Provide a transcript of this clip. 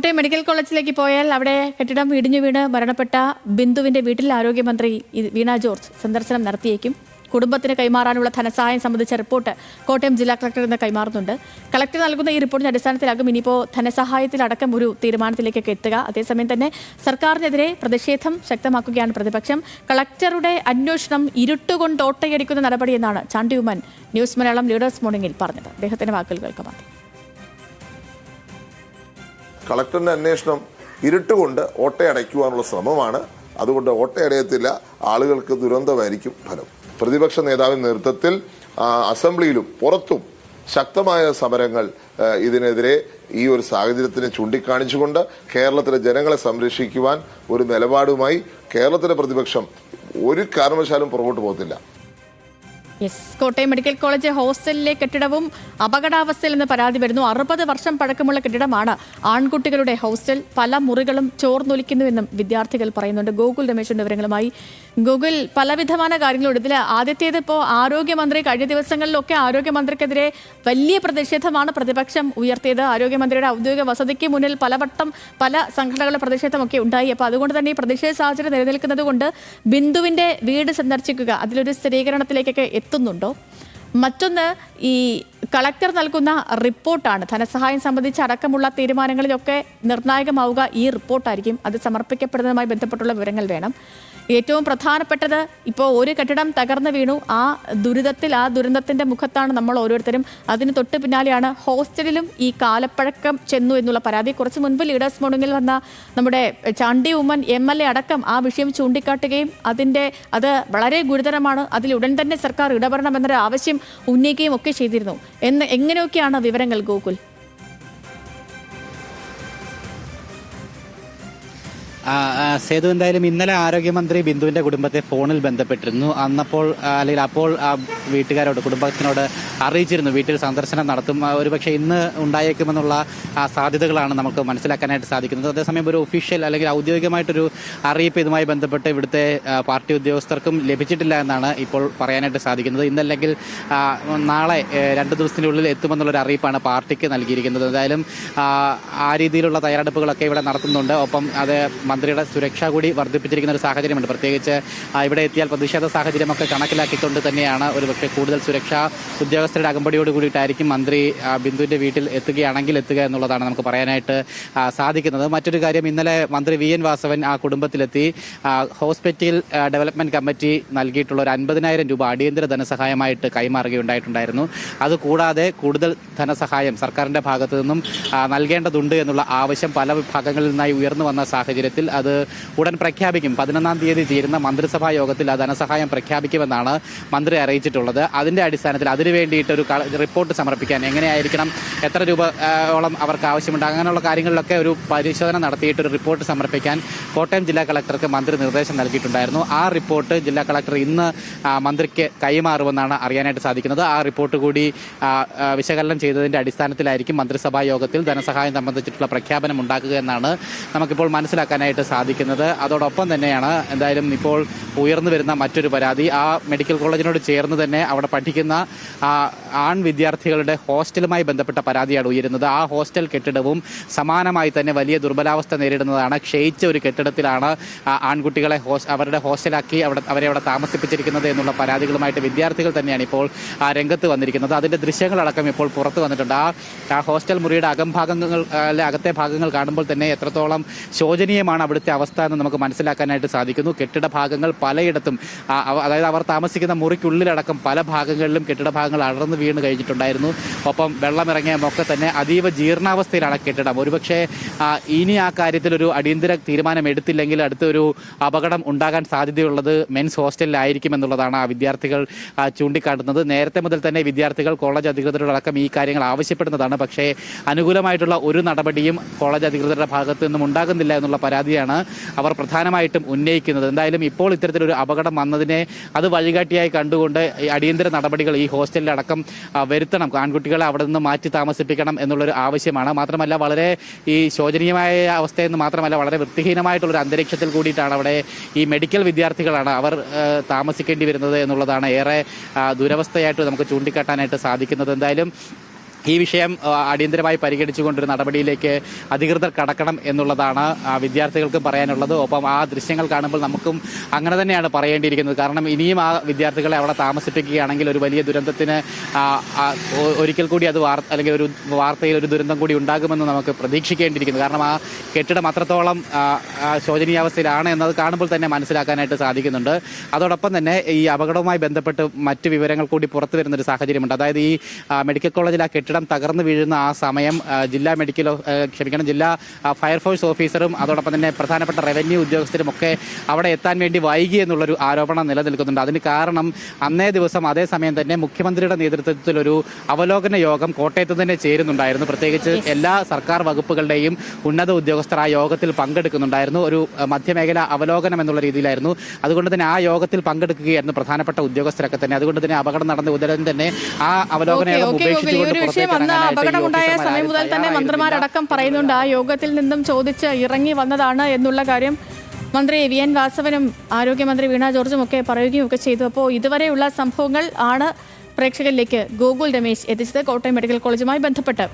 Kottayam medical കോളേജിലേക്ക് പോയാൽ അവിടെ കെട്ടിടം ഇടിഞ്ഞു വീണ് മരണപ്പെട്ട ബിന്ദുവിന്റെ വീട്ടിൽ ആരോഗ്യമന്ത്രി വീണ ജോർജ് സന്ദർശനം നടത്തിയേക്കും. കുടുംബത്തിന് കൈമാറാനുള്ള ധനസഹായം സംബന്ധിച്ച റിപ്പോർട്ട് കോട്ടയം ജില്ലാ കളക്ടർ ഇന്ന് കൈമാറുന്നുണ്ട്. കളക്ടർ നൽകുന്ന ഈ റിപ്പോർട്ടിന്റെ അടിസ്ഥാനത്തിലാകും ഇനിയിപ്പോൾ ധനസഹായത്തിലടക്കം ഒരു തീരുമാനത്തിലേക്കൊക്കെ എത്തുക. അതേസമയം തന്നെ സർക്കാരിനെതിരെ പ്രതിഷേധം ശക്തമാക്കുകയാണ് പ്രതിപക്ഷം. കളക്ടറുടെ അന്വേഷണം ഇരുട്ടുകൊണ്ട് ഓട്ടയടിക്കുന്ന നടപടിയെന്നാണ് ചാണ്ടി ഉമ്മൻ ന്യൂസ് മലയാളം ലീഡേഴ്സ് മോർണിംഗിൽ പറഞ്ഞത്. അദ്ദേഹത്തിന്റെ വാക്കുകൾ കേൾക്കാം. കളക്ടറിന്റെ അന്വേഷണം ഇരുട്ടുകൊണ്ട് ഓട്ടയടയ്ക്കുവാനുള്ള ശ്രമമാണ്. അതുകൊണ്ട് ഓട്ടയടയത്തില്ല ആളുകൾക്ക് ദുരന്തമായിരിക്കും ഫലം. പ്രതിപക്ഷ നേതാവിന്റെ നേതൃത്വത്തിൽ അസംബ്ലിയിലും പുറത്തും ശക്തമായ സമരങ്ങൾ ഇതിനെതിരെ ഈ ഒരു സാഹചര്യത്തിനെ ചൂണ്ടിക്കാണിച്ചുകൊണ്ട് കേരളത്തിലെ ജനങ്ങളെ സംരക്ഷിക്കുവാൻ ഒരു നിലപാടുമായി കേരളത്തിലെ പ്രതിപക്ഷം ഒരു കാരണവശാലും പുറകോട്ട് പോകത്തില്ല. കോട്ടയം മെഡിക്കൽ കോളേജ് ഹോസ്റ്റലിലെ കെട്ടിടവും അപകടാവസ്ഥയിലെന്ന് പരാതി വരുന്നു. അറുപത് വർഷം പഴക്കമുള്ള കെട്ടിടമാണ് ആൺകുട്ടികളുടെ ഹോസ്റ്റൽ. പല മുറികളും ചോർന്നൊലിക്കുന്നുവെന്നും വിദ്യാർത്ഥികൾ പറയുന്നുണ്ട്. ഗോകുൽ രമേശിന്റെ വിവരങ്ങളുമായി ഗൂഗിൾ പലവിധമായ കാര്യങ്ങളുണ്ട് ഇതിൽ ആദ്യത്തേത് ഇപ്പോൾ ആരോഗ്യമന്ത്രി കഴിഞ്ഞ ദിവസങ്ങളിലൊക്കെ ആരോഗ്യമന്ത്രിക്കെതിരെ വലിയ പ്രതിഷേധമാണ് പ്രതിപക്ഷം ഉയർത്തിയത്. ആരോഗ്യമന്ത്രിയുടെ ഔദ്യോഗിക വസതിക്ക് മുന്നിൽ പലവട്ടം പല സംഘടനകളുടെ പ്രതിഷേധമൊക്കെ ഉണ്ടായി. അപ്പോൾ അതുകൊണ്ട് തന്നെ ഈ പ്രതിഷേധ സാഹചര്യം നിലനിൽക്കുന്നത് കൊണ്ട് ബിന്ദുവിന്റെ വീട് സന്ദർശിക്കുക അതിലൊരു സ്ഥിരീകരണത്തിലേക്കൊക്കെ എത്തുന്നുണ്ടോ? മറ്റൊന്ന് ഈ കളക്ടർ നൽകുന്ന റിപ്പോർട്ടാണ്. ധനസഹായം സംബന്ധിച്ച് അടക്കമുള്ള തീരുമാനങ്ങളിലൊക്കെ നിർണായകമാവുക ഈ റിപ്പോർട്ടായിരിക്കും. അത് സമർപ്പിക്കപ്പെടുന്നതുമായി ബന്ധപ്പെട്ടുള്ള വിവരങ്ങൾ വേണം. ഏറ്റവും പ്രധാനപ്പെട്ടത് ഇപ്പോൾ ഒരു കെട്ടിടം തകർന്നു വീണു. ആ ദുരിതത്തിൽ ആ ദുരന്തത്തിന്റെ മുഖത്താണ് നമ്മൾ ഓരോരുത്തരും. അതിന് തൊട്ട് പിന്നാലെയാണ് ഹോസ്റ്റലിലും ഈ കാലപ്പഴക്കം ചെന്നു എന്നുള്ള പരാതി. കുറച്ച് മുൻപ് ലീഡേഴ്സ് മോർണിംഗിൽ വന്ന നമ്മുടെ Chandy Oommen M L A അടക്കം ആ വിഷയം ചൂണ്ടിക്കാട്ടുകയും അതിന്റെ അത് വളരെ ഗുരുതരമാണ്. അതിൽ ഉടൻ തന്നെ സർക്കാർ ഇടപെടണമെന്നൊരു ആവശ്യം ഉന്നയിക്കുകയും ഒക്കെ ചെയ്തിരുന്നു. എന്ന് എങ്ങനെയൊക്കെയാണ് വിവരങ്ങൾ ഗോകുൽ? സേതു എന്തായാലും ഇന്നലെ ആരോഗ്യമന്ത്രി ബിന്ദുവിന്റെ കുടുംബത്തെ ഫോണിൽ ബന്ധപ്പെട്ടിരുന്നു. അന്നപ്പോൾ അല്ലെങ്കിൽ അപ്പോൾ ആ വീട്ടുകാരോട് കുടുംബത്തിനോട് അറിയിച്ചിരുന്നു. വീട്ടിൽ സന്ദർശനം നടത്തും. ഒരുപക്ഷെ ഇന്ന് ഉണ്ടായേക്കുമെന്നുള്ള സാധ്യതകളാണ് നമുക്ക് മനസ്സിലാക്കാനായിട്ട് സാധിക്കുന്നത്. അതേസമയം ഒരു ഒഫീഷ്യൽ അല്ലെങ്കിൽ ഔദ്യോഗികമായിട്ടൊരു അറിയിപ്പ് ഇതുമായി ബന്ധപ്പെട്ട് ഇവിടുത്തെ പാർട്ടി ഉദ്യോഗസ്ഥർക്കും ലഭിച്ചിട്ടില്ല എന്നാണ് ഇപ്പോൾ പറയാനായിട്ട് സാധിക്കുന്നത്. ഇന്നല്ലെങ്കിൽ നാളെ രണ്ട് ദിവസത്തിനുള്ളിൽ എത്തുമെന്നുള്ളൊരു അറിയിപ്പാണ് പാർട്ടിക്ക് നൽകിയിരിക്കുന്നത്. എന്തായാലും ആ രീതിയിലുള്ള തയ്യാറെടുപ്പുകളൊക്കെ ഇവിടെ നടത്തുന്നുണ്ട്. ഒപ്പം അത് മന്ത്രിയുടെ സുരക്ഷ കൂടി വർദ്ധിപ്പിച്ചിരിക്കുന്ന ഒരു സാഹചര്യമുണ്ട്. പ്രത്യേകിച്ച് ഇവിടെ എത്തിയാൽ പ്രതിഷേധ സാഹചര്യമൊക്കെ കണക്കിലാക്കിക്കൊണ്ട് തന്നെയാണ് ഒരുപക്ഷെ കൂടുതൽ സുരക്ഷാ ഉദ്യോഗസ്ഥരുടെ അകമ്പടിയോട് കൂടിയിട്ടായിരിക്കും മന്ത്രി ബിന്ദുവിന്റെ വീട്ടിൽ എത്തുകയാണെങ്കിൽ എത്തുക എന്നുള്ളതാണ് നമുക്ക് പറയാനായിട്ട് സാധിക്കുന്നത്. മറ്റൊരു കാര്യം ഇന്നലെ മന്ത്രി വി. എൻ. വാസവൻ ആ കുടുംബത്തിലെത്തി ഹോസ്പിറ്റൽ ഡെവലപ്മെന്റ് കമ്മിറ്റി നൽകിയിട്ടുള്ള ഒരു അൻപതിനായിരം രൂപ അടിയന്തര ധനസഹായമായിട്ട് കൈമാറുകയുണ്ടായിട്ടുണ്ടായിരുന്നു. അതുകൂടാതെ കൂടുതൽ ധനസഹായം സർക്കാരിന്റെ ഭാഗത്തു നിന്നും നൽകേണ്ടതുണ്ട് എന്നുള്ള ആവശ്യം പല വിഭാഗങ്ങളിൽ നിന്നായി ഉയർന്നു വന്ന സാഹചര്യത്തിൽ അത് ഉടൻ പ്രഖ്യാപിക്കും. പതിനൊന്നാം തീയതി ചേരുന്ന മന്ത്രിസഭാ യോഗത്തിൽ ആ ധനസഹായം പ്രഖ്യാപിക്കുമെന്നാണ് മന്ത്രി അറിയിച്ചിട്ടുള്ളത്. അതിന്റെ അടിസ്ഥാനത്തിൽ അതിനു വേണ്ടിയിട്ട് ഒരു റിപ്പോർട്ട് സമർപ്പിക്കാൻ എങ്ങനെയായിരിക്കണം എത്ര രൂപ ഓളം അവർക്ക് ആവശ്യമുണ്ട് അങ്ങനെയുള്ള കാര്യങ്ങളിലൊക്കെ ഒരു പരിശോധന നടത്തിയിട്ട് ഒരു റിപ്പോർട്ട് സമർപ്പിക്കാൻ കോട്ടയം ജില്ലാ കളക്ടർക്ക് മന്ത്രി നിർദ്ദേശം നൽകിയിട്ടുണ്ടായിരുന്നു. ആ റിപ്പോർട്ട് ജില്ലാ കളക്ടർ ഇന്ന് മന്ത്രിക്ക് കൈമാറുമെന്നാണ് അറിയാനായിട്ട് സാധിക്കുന്നത്. ആ റിപ്പോർട്ട് കൂടി വിശകലനം ചെയ്തതിന്റെ അടിസ്ഥാനത്തിലായിരിക്കും മന്ത്രിസഭാ യോഗത്തിൽ ധനസഹായം സംബന്ധിച്ചിട്ടുള്ള പ്രഖ്യാപനം ഉണ്ടാക്കുക എന്നാണ് നമുക്കിപ്പോൾ മനസ്സിലാക്കാനായിട്ട് സാധിക്കുന്നത്. അതോടൊപ്പം തന്നെയാണ് എന്തായാലും ഇപ്പോൾ ഉയർന്നു വരുന്ന മറ്റൊരു പരാതി. ആ മെഡിക്കൽ കോളേജിനോട് ചേർന്ന് തന്നെ അവിടെ പഠിക്കുന്ന ആൺ വിദ്യാർത്ഥികളുടെ ഹോസ്റ്റലുമായി ബന്ധപ്പെട്ട പരാതിയാണ് ഉയരുന്നത്. ആ ഹോസ്റ്റൽ കെട്ടിടവും സമാനമായി തന്നെ വലിയ ദുർബലാവസ്ഥ നേരിടുന്നതാണ്. ക്ഷയിച്ച ഒരു കെട്ടിടത്തിലാണ് ആൺകുട്ടികളെ അവരുടെ ഹോസ്റ്റലാക്കി അവിടെ അവരെ അവിടെ താമസിപ്പിച്ചിരിക്കുന്നത് എന്നുള്ള പരാതികളുമായിട്ട് വിദ്യാർത്ഥികൾ തന്നെയാണ് ഇപ്പോൾ രംഗത്ത് വന്നിരിക്കുന്നത്. അതിന്റെ ദൃശ്യങ്ങളടക്കം ഇപ്പോൾ പുറത്തു വന്നിട്ടുണ്ട്. ആ ഹോസ്റ്റൽ മുറിയുടെ അകംഭാഗങ്ങൾ അകത്തെ ഭാഗങ്ങൾ കാണുമ്പോൾ തന്നെ എത്രത്തോളം ശോചനീയമാണ് അവിടുത്തെ അവസ്ഥ എന്ന് നമുക്ക് മനസ്സിലാക്കാനായിട്ട് സാധിക്കുന്നു. കെട്ടിട ഭാഗങ്ങൾ പലയിടത്തും അതായത് അവർ താമസിക്കുന്ന മുറിക്കുള്ളിലടക്കം പല ഭാഗങ്ങളിലും കെട്ടിട ഭാഗങ്ങൾ അടർന്നു വീണ് കഴിഞ്ഞിട്ടുണ്ടായിരുന്നു. ഒപ്പം വെള്ളമിറങ്ങിയമൊക്കെ തന്നെ അതീവ ജീർണാവസ്ഥയിലാണ് കെട്ടിടം. ഒരുപക്ഷെ ഇനി ആ കാര്യത്തിൽ ഒരു അടിയന്തര തീരുമാനം എടുത്തില്ലെങ്കിൽ അടുത്തൊരു അപകടം ഉണ്ടാകാൻ സാധ്യതയുള്ളത് മെൻസ് ഹോസ്റ്റലിലായിരിക്കും എന്നുള്ളതാണ് ആ വിദ്യാർത്ഥികൾ ചൂണ്ടിക്കാട്ടുന്നത്. നേരത്തെ മുതൽ തന്നെ വിദ്യാർത്ഥികൾ കോളേജ് അധികൃതരോടക്കം ഈ കാര്യങ്ങൾ ആവശ്യപ്പെടുന്നതാണ്. പക്ഷേ അനുകൂലമായിട്ടുള്ള ഒരു നടപടിയും കോളേജ് അധികൃതരുടെ ഭാഗത്തു നിന്നും ഉണ്ടാകുന്നില്ല എന്നുള്ള പരാതിയാണ് അവർ പ്രധാനമായിട്ടും ഉന്നയിക്കുന്നത്. എന്തായാലും ഇപ്പോൾ ഇത്തരത്തിലൊരു അപകടം വന്നതിനെ അത് വഴികാട്ടിയായി കണ്ടുകൊണ്ട് അടിയന്തര നടപടികൾ ഈ ഹോസ്റ്റലിലടക്കം വരുത്തണം. ആൺകുട്ടികളെ അവിടെ നിന്ന് മാറ്റി താമസിപ്പിക്കണം എന്നുള്ളൊരു ആവശ്യമാണ്. മാത്രമല്ല വളരെ ഈ ശോചനീയമായ അവസ്ഥയെന്ന് മാത്രമല്ല വളരെ വൃത്തിഹീനമായിട്ടുള്ളൊരു അന്തരീക്ഷത്തിൽ കൂടിയിട്ടാണ് അവിടെ ഈ മെഡിക്കൽ വിദ്യാർത്ഥികളാണ് അവർ താമസിക്കേണ്ടി വരുന്നത് എന്നുള്ളതാണ് ഏറെ ദുരവസ്ഥയായിട്ട് നമുക്ക് ചൂണ്ടിക്കാട്ടാനായിട്ട് സാധിക്കുന്നത്. എന്തായാലും ഈ വിഷയം അടിയന്തരമായി പരിഗണിച്ചുകൊണ്ടൊരു നടപടിയിലേക്ക് അധികൃതർ കടക്കണം എന്നുള്ളതാണ് വിദ്യാർത്ഥികൾക്കും പറയാനുള്ളത്. ഒപ്പം ആ ദൃശ്യങ്ങൾ കാണുമ്പോൾ നമുക്കും അങ്ങനെ തന്നെയാണ് പറയേണ്ടിയിരിക്കുന്നത്. കാരണം ഇനിയും ആ വിദ്യാർത്ഥികളെ അവിടെ താമസിപ്പിക്കുകയാണെങ്കിൽ ഒരു വലിയ ദുരന്തത്തിന് ഒരിക്കൽ കൂടി അത് വാർത്ത അല്ലെങ്കിൽ ഒരു വാർത്തയിൽ ഒരു ദുരന്തം കൂടി ഉണ്ടാകുമെന്ന് നമുക്ക് പ്രതീക്ഷിക്കേണ്ടിയിരിക്കുന്നു. കാരണം ആ കെട്ടിടം അത്രത്തോളം ശോചനീയാവസ്ഥയിലാണ് എന്നത് കാണുമ്പോൾ തന്നെ മനസ്സിലാക്കാനായിട്ട് സാധിക്കുന്നുണ്ട്. അതോടൊപ്പം തന്നെ ഈ അപകടവുമായി ബന്ധപ്പെട്ട് മറ്റ് വിവരങ്ങൾ കൂടി പുറത്തു വരുന്ന ഒരു സാഹചര്യമുണ്ട്. അതായത് ഈ മെഡിക്കൽ കോളേജിൽ ആ കെട്ടിടം തകർന്നു വീഴുന്ന ആ സമയം ജില്ലാ മെഡിക്കൽ ക്ഷമിക്കണം ജില്ലാ ഫയർഫോഴ്സ് ഓഫീസറും അതോടൊപ്പം തന്നെ പ്രധാനപ്പെട്ട റവന്യൂ ഉദ്യോഗസ്ഥരും ഒക്കെ അവിടെ എത്താൻ വേണ്ടി വൈകി എന്നുള്ളൊരു ആരോപണം നിലനിൽക്കുന്നുണ്ട്. അതിന് കാരണം അന്നേ ദിവസം അതേസമയം തന്നെ മുഖ്യമന്ത്രിയുടെ നേതൃത്വത്തിൽ ഒരു അവലോകന യോഗം കോട്ടയത്ത് തന്നെ ചേരുന്നുണ്ടായിരുന്നു. പ്രത്യേകിച്ച് എല്ലാ സർക്കാർ വകുപ്പുകളുടെയും ഉന്നത ഉദ്യോഗസ്ഥർ ആ യോഗത്തിൽ പങ്കെടുക്കുന്നുണ്ടായിരുന്നു. ഒരു മധ്യമേഖല അവലോകനം എന്നുള്ള രീതിയിലായിരുന്നു. അതുകൊണ്ട് തന്നെ ആ യോഗത്തിൽ പങ്കെടുക്കുകയായിരുന്നു പ്രധാനപ്പെട്ട ഉദ്യോഗസ്ഥരൊക്കെ തന്നെ. അതുകൊണ്ട് തന്നെ അപകടം നടന്ന ഉടൻ തന്നെ ആ അവലോകന യോഗം ഉപേക്ഷിച്ചുകൊണ്ട് വിഷയം അന്ന് അപകടമുണ്ടായ സമയം മുതൽ തന്നെ. മന്ത്രിമാരടക്കം പറയുന്നുണ്ട് ആ യോഗത്തിൽ നിന്നും ചോദിച്ച് ഇറങ്ങി വന്നതാണ് എന്നുള്ള കാര്യം മന്ത്രി വി എൻ വാസവനും ആരോഗ്യമന്ത്രി വീണ ജോർജും ഒക്കെ പറയുകയും ഒക്കെ ചെയ്തു അപ്പോൾ ഇതുവരെയുള്ള സംഭവങ്ങൾ ആണ് പ്രേക്ഷകരിലേക്ക് ഗോകുൽ രമേശ് എത്തിച്ചത് കോട്ടയം മെഡിക്കൽ കോളേജുമായി ബന്ധപ്പെട്ട്